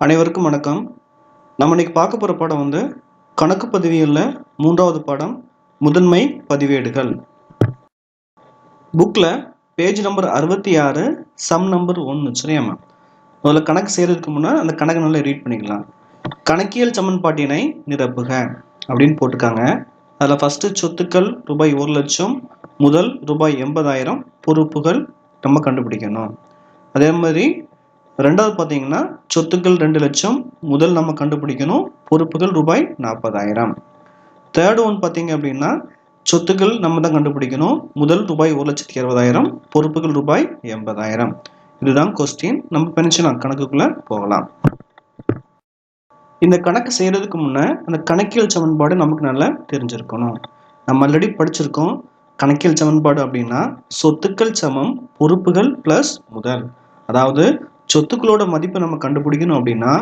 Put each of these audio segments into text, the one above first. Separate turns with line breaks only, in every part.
அனைவருக்கும் வணக்கம். நம்ம இன்னைக்கு பார்க்க போகிற பாடம் வந்து கணக்கு பதிவியலில் மூன்றாவது பாடம் முதன்மை பதிவேடுகள். புக்கில் பேஜ் நம்பர் அறுபத்தி ஆறு சம் நம்பர் ஒன்று சரியாம்மா? முதல்ல கணக்கு செய்கிறதுக்கு முன்னாடி அந்த கணக்கு நல்லா ரீட் பண்ணிக்கலாம். கணக்கியல் சமன்பாட்டினை நிரப்புக அப்படின்னு போட்டிருக்காங்க. அதில் ஃபஸ்ட்டு சொத்துக்கள் ரூபாய் ஒரு லட்சம் முதல் ரூபாய் எண்பதாயிரம் பொறுப்புகள் நம்ம கண்டுபிடிக்கணும். அதே மாதிரி ரெண்டாவது பார்த்தீங்கன்னா சொத்துக்கள் ரெண்டு லட்சம் முதல் நம்ம கண்டுபிடிக்கணும் பொறுப்புகள் ரூபாய் நாற்பதாயிரம். தேர்ட் ஒன் பார்த்தீங்க அப்படின்னா சொத்துக்கள் நம்ம தான் கண்டுபிடிக்கணும் முதல் ரூபாய் ஒரு லட்சத்தி அறுபதாயிரம் பொறுப்புகள் ரூபாய் எண்பதாயிரம். இதுதான் கொஸ்டின் நம்ம பென்ஷன் கணக்குக்குள்ள போகலாம். இந்த கணக்கு செய்யறதுக்கு முன்ன அந்த கணக்கியல் சமன்பாடு நமக்கு நல்லா தெரிஞ்சிருக்கணும். நம்ம ஆல்ரெடி படிச்சிருக்கோம் கணக்கியல் சமன்பாடு அப்படின்னா சொத்துக்கள் சமம் பொறுப்புகள் பிளஸ் முதல். அதாவது சொத்துக்களோட மதிப்பை நம்ம கண்டுபிடிக்கணும் அப்படின்னா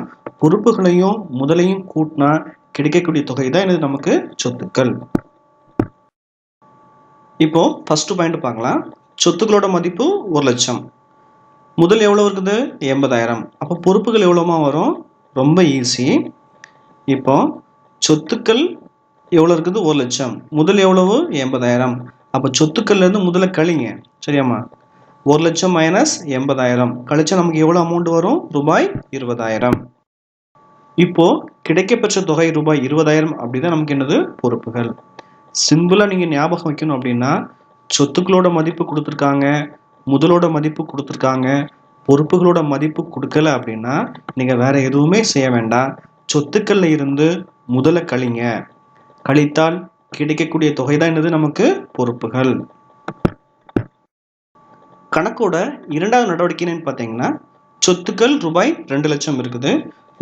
பொறுப்புகளையும் முதலையும் கூட்டினா கிடைக்கக்கூடிய தொகை தான் எனது நமக்கு? சொத்துக்கள். இப்போ ஃபர்ஸ்ட் பாயிண்ட் பார்க்கலாம். சொத்துக்களோட மதிப்பு ஒரு லட்சம். முதல் எவ்வளோ இருக்குது? எண்பதாயிரம். அப்போ பொறுப்புகள் எவ்வளோமா வரும்? ரொம்ப ஈஸி இப்போ சொத்துக்கள் எவ்வளோ இருக்குது? ஒரு லட்சம். முதல் எவ்வளவு? எண்பதாயிரம். அப்போ சொத்துக்கள்லேருந்து முதல்ல கழிங்க. சரியாம்மா? ஒரு லட்சம் மைனஸ் எண்பதாயிரம். கழிச்சா நமக்கு எவ்வளோ அமௌண்ட் வரும்? ரூபாய் இருபதாயிரம். இப்போ கிடைக்கப்பெற்ற தொகை ரூபாய் இருபதாயிரம் அப்படிதான் நமக்கு என்னது? பொறுப்புகள். சிம்பிளாக நீங்கள் ஞாபகம் வைக்கணும் அப்படின்னா சொத்துக்களோட மதிப்பு கொடுத்துருக்காங்க முதலோட மதிப்பு கொடுத்துருக்காங்க பொறுப்புகளோட மதிப்பு கொடுக்கல அப்படின்னா நீங்கள் வேற எதுவுமே செய்ய வேண்டாம். சொத்துக்கள்ல இருந்து முதல கழிங்க. கழித்தால் கிடைக்கக்கூடிய தொகை தான் என்னது? நமக்கு பொறுப்புகள். கணக்கோட இரண்டாவது நடவடிக்கை என்னன்னு பார்த்தீங்கன்னா சொத்துக்கள் ரூபாய் ரெண்டு லட்சம் இருக்குது.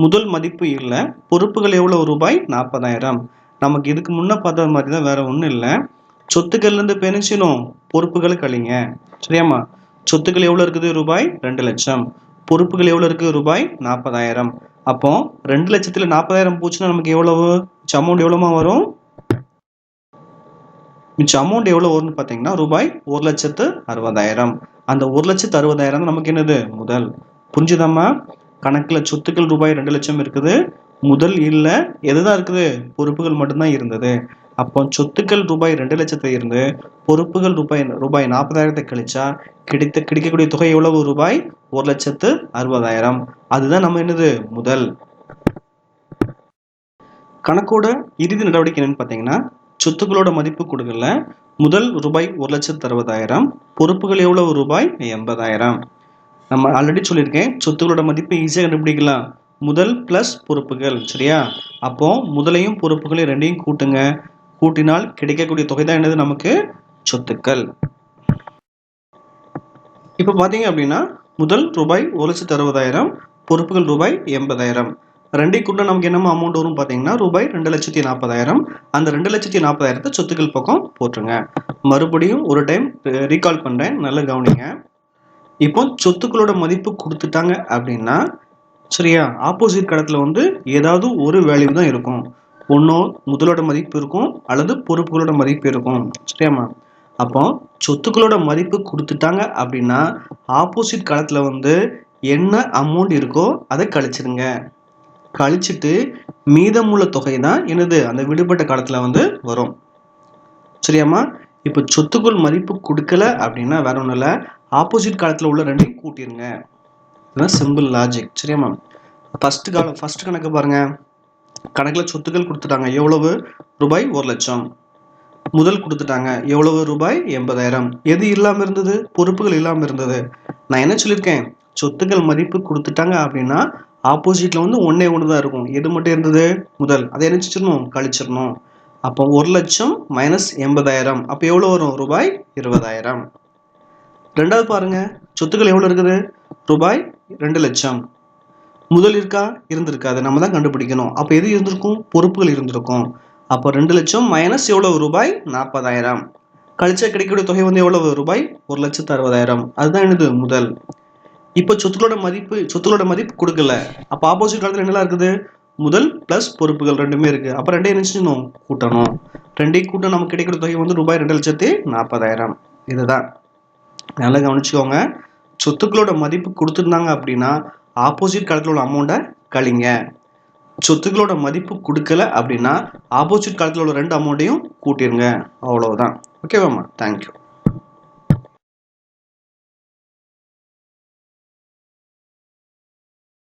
முதல் மதிப்பு இல்லை. பொறுப்புகள் எவ்வளோ ரூபாய் நாற்பதாயிரம். நமக்கு இதுக்கு முன்னே பார்த்த மாதிரி தான் வேற ஒன்றும் இல்லை. சொத்துக்கள்லேருந்து பெனிச்சினும் பொறுப்புகள் கழிங்க. சரியாம்மா? சொத்துக்கள் எவ்வளோ இருக்குது? ரூபாய் ரெண்டு லட்சம். பொறுப்புகள் எவ்வளோ இருக்குது ரூபாய் நாற்பதாயிரம். அப்போ ரெண்டு லட்சத்தில் நாற்பதாயிரம் போச்சுன்னா நமக்கு எவ்வளவு? அமௌண்ட் எவ்வளோமா வரும்? மிச்ச அமௌண்ட் எவ்வளோ வரும்னு பார்த்தீங்கன்னா ரூபாய் ஒரு லட்சத்து அறுபதாயிரம். அந்த ஒரு லட்சத்து அறுபதாயிரம் தான் நமக்கு என்னது? முதல். புரிஞ்சுதாம்மா கணக்கில் சொத்துக்கள் ரூபாய் ரெண்டு லட்சம் இருக்குது. முதல் இல்லை எதுதான் இருக்குது? பொறுப்புகள் மட்டும்தான் இருந்தது. அப்போ சொத்துக்கள் ரூபாய் ரெண்டு லட்சத்தை இருந்து பொறுப்புகள் ரூபாய் ரூபாய் நாற்பதாயிரத்தை கழிச்சா கிடைத்த கிடைக்கக்கூடிய தொகை எவ்வளவு? ரூபாய் ஒரு லட்சத்து அறுபதாயிரம். அதுதான் நம்ம என்னது? முதல். கணக்கோட இறுதி நடவடிக்கை என்னன்னு பார்த்தீங்கன்னா சொத்துக்களோட மதிப்பு கொடுக்கல முதல் ரூபாய் ஒரு லட்சத்து அறுபதாயிரம். பொறுப்புகள் எவ்வளவு ரூபாய்? எண்பதாயிரம். நம்ம ஆல்ரெடி சொல்லியிருக்கேன். சொத்துக்களோட மதிப்பு ஈஸியாக கண்டுபிடிக்கலாம். முதல் பிளஸ் பொறுப்புகள் சரியா? அப்போ முதலையும் பொறுப்புகளையும் ரெண்டையும் கூட்டுங்க. கூட்டினால் கிடைக்கக்கூடிய தொகை தான் என்னது? நமக்கு சொத்துக்கள். இப்போ பார்த்தீங்க அப்படின்னா முதல் ரூபாய் ஒரு லட்சத்து அறுபதாயிரம். பொறுப்புகள் ரூபாய் எண்பதாயிரம். ரெண்டை நமக்கு என்னமோ அமௌண்ட் வரும் பார்த்தீங்கன்னா ரூபாய் ரெண்டு லட்சத்தி நாற்பதாயிரம். அந்த ரெண்டு லட்சத்தி நாற்பதாயிரத்தை சொத்துக்கள் பக்கம் போட்டுருங்க. மறுபடியும் ஒரு டைம் ரீகால் பண்ணுறேன் நல்லா கவனிங்க. இப்போ சொத்துக்களோட மதிப்பு கொடுத்துட்டாங்க அப்படின்னா சரியா? ஆப்போசிட் கடத்தில் வந்து ஏதாவது ஒரு வேல்யூ தான் இருக்கும். ஒன்றோ முதலோட மதிப்பு இருக்கும் அல்லது பொறுப்புகளோட மதிப்பு இருக்கும். சரியாம்மா? அப்போ சொத்துக்களோட மதிப்பு கொடுத்துட்டாங்க அப்படின்னா ஆப்போசிட் காலத்தில் வந்து என்ன அமௌண்ட் இருக்கோ அதை கழிச்சிருங்க. கழிச்சிட்டு மீதமுள்ள தொகை தான் எனது அந்த விடுபட்ட காலத்தில் வந்து வரும். சரியாம்மா? இப்போ சொத்துக்கள் மதிப்பு கொடுக்கல அப்படின்னா வேற ஒன்றும் இல்லை. ஆப்போசிட் காலத்தில் உள்ள ரெண்டையும் கூட்டிருங்க. இதுதான் சிம்பிள் லாஜிக் சரியாம்மா? ஃபஸ்ட்டு காலம் ஃபஸ்ட்டு கணக்கு பாருங்கள் கணக்கில் சொத்துக்கள் கொடுத்துட்டாங்க. எவ்வளவு? ரூபாய் ஒரு லட்சம். முதல் கொடுத்துட்டாங்க. எவ்வளவு? ரூபாய் எண்பதாயிரம். எது இல்லாமல் இருந்தது? பொறுப்புகள் இல்லாமல் இருந்தது. நான் என்ன சொல்லியிருக்கேன்? சொத்துக்கள் மதிப்பு கொடுத்துட்டாங்க அப்படின்னா ஆப்போசிட்டில் வந்து ஒன்றே ஒன்று தான் இருக்கும். எது மட்டும் இருந்தது? முதல். அதை என்ன செஞ்சிடணும் கழிச்சிடணும் அப்போ ஒரு லட்சம் மைனஸ் எண்பதாயிரம். அப்போ எவ்வளோ வரும்? ரூபாய் இருபதாயிரம். ரெண்டாவது பாருங்க. சொத்துக்கள் எவ்வளோ இருக்குது? ரூபாய் ரெண்டு லட்சம். முதல் இருக்கா? இருந்திருக்காது நம்ம தான் கண்டுபிடிக்கணும். அப்போ எது இருந்திருக்கும்? பொறுப்புகள் இருந்திருக்கும். அப்போ ரெண்டு லட்சம் மைனஸ் எவ்வளவு ரூபாய் நாற்பதாயிரம். கழிச்சா கிடைக்கக்கூடிய தொகை வந்து எவ்வளவு? ரூபாய் ஒரு லட்சத்து அறுபதாயிரம். அதுதான் என்னது? முதல். இப்போ சொத்துக்களோட மதிப்பு சொத்துக்களோட மதிப்பு கொடுக்கல. அப்போ ஆப்போசிட் காலத்தில் என்னெல்லாம் இருக்குது? முதல் ப்ளஸ் பொறுப்புகள் ரெண்டுமே இருக்கு. அப்போ ரெண்டே நினைச்சிடணும் கூட்டணும். ரெண்டையும் கூட்டம் நமக்கு கிடைக்கிற தொகை வந்து ரூபாய் ரெண்டு லட்சத்தி நாற்பதாயிரம். இதுதான். நல்லா கவனிச்சுக்கோங்க. சொத்துக்களோட மதிப்பு கொடுத்துருந்தாங்க அப்படின்னா ஆப்போசிட் காலத்தில் உள்ள அமௌண்ட்டை கழிங்க. சொத்துக்களோட மதிப்பு கொடுக்கல அப்படின்னா ஆப்போசிட் காலத்தில் உள்ள ரெண்டு அமௌண்ட்டையும் கூட்டிருங்க. அவ்வளவுதான். ஓகேவாம்மா தேங்க்யூ